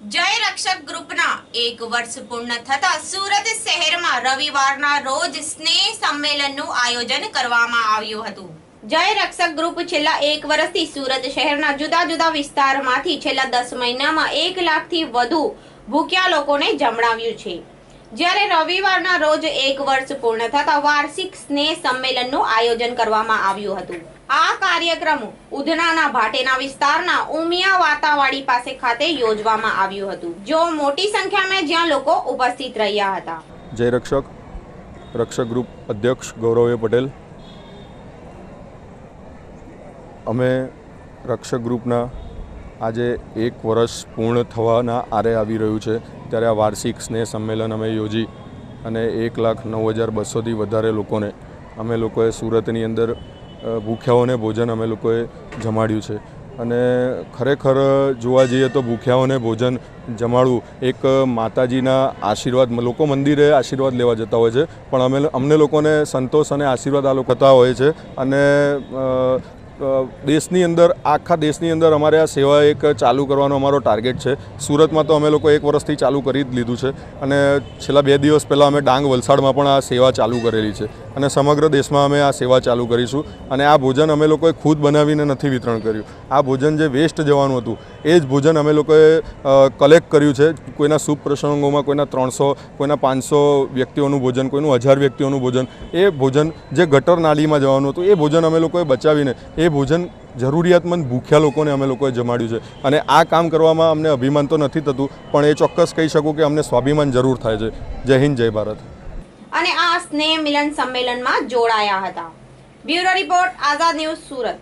જય રક્ષક ગ્રુપના એક વર્ષ પૂર્ણ થતા સુરત શહેરમાં રવિવારના રોજ સ્નેહ સંમેલનનું આયોજન કરવામાં આવ્યું હતું. જય રક્ષક ગ્રુપ છેલ્લા એક વર્ષથી સુરત શહેરના જુદા જુદા વિસ્તારમાંથી છેલ્લા દસ મહિનામાં એક લાખથી વધુ ભૂખ્યા લોકોને જમણાવ્યું છે. જ્યારે રવિવારના રોજ એક વર્ષ પૂર્ણ થતા વાર્ષિક સ્નેહ સંમેલનનું આયોજન કરવામાં આવ્યું હતું. આ કાર્યક્રમ ઉધનાના ભાટેના વિસ્તારના ઉમિયા વાતાવાડી પાસે ખાતે યોજવામાં આવ્યું હતું. જો મોટી સંખ્યામાં જ્યાં લોકો ઉપસ્થિત રહ્યા હતા. જય રક્ષક રક્ષક ગ્રુપ અધ્યક્ષ ગૌરવ પટેલ. અમે રક્ષક ગ્રુપના આજે એક વર્ષ પૂર્ણ થવાના આરે આવી રહ્યું છે. ત્યારે આ વાર્ષિક સ્નેહ સંમેલન અમે યોજી અને એક લાખ નવ હજાર બસોથી વધારે લોકોને અમે લોકોએ સુરતની અંદર ભૂખ્યાઓને ભોજન અમે લોકોએ જમાડ્યું છે. અને ખરેખર જોવા જઈએ તો ભૂખ્યાઓને ભોજન જમાડવું એક માતાજીના આશીર્વાદ, લોકો મંદિરે આશીર્વાદ લેવા જતા હોય છે. પણ અમે, અમને લોકોને સંતોષ અને આશીર્વાદ આ લોકો હોય છે. અને દેશની અંદર, આખા દેશની અંદર અમારે આ સેવા એક ચાલુ કરવાનો અમારો ટાર્ગેટ છે. સુરતમાં તો અમે લોકો એક વર્ષથી ચાલુ કરી જ લીધું છે અને છેલ્લા બે દિવસ પહેલાં અમે ડાંગ વલસાડમાં પણ આ સેવા ચાલુ કરેલી છે. અને સમગ્ર દેશમાં અમે આ સેવા ચાલુ કરીશું અને આ ભોજન અમે લોકોએ ખુદ બનાવીને નથી વિતરણ કર્યું. આ ભોજન જે વેસ્ટ જવાનું હતું, એ જ ભોજન અમે લોકોએ કલેક્ટ કર્યું છે. કોઈના શુભ પ્રસંગોમાં કોઈના ત્રણસો, કોઈના પાંચસો વ્યક્તિઓનું ભોજન, કોઈનું હજાર વ્યક્તિઓનું ભોજન, એ ભોજન જે ગટર નાળીમાં જવાનું હતું, એ ભોજન અમે લોકોએ બચાવીને, એ ભોજન જરૂરિયાતમંદ ભૂખ્યા લોકોને અમે લોકોએ જમાડ્યું છે. અને આ કામ કરવામાં અમને અભિમાન તો નથી થતું, પણ એ ચોક્કસ કહી શકું કે અમને સ્વાભિમાન જરૂર થાય છે. જય હિન્દ, જય ભારત. અને આ સ્નેહ મિલન સંમેલનમાં જોડાયા હતા. Bureau report Azad News Surat.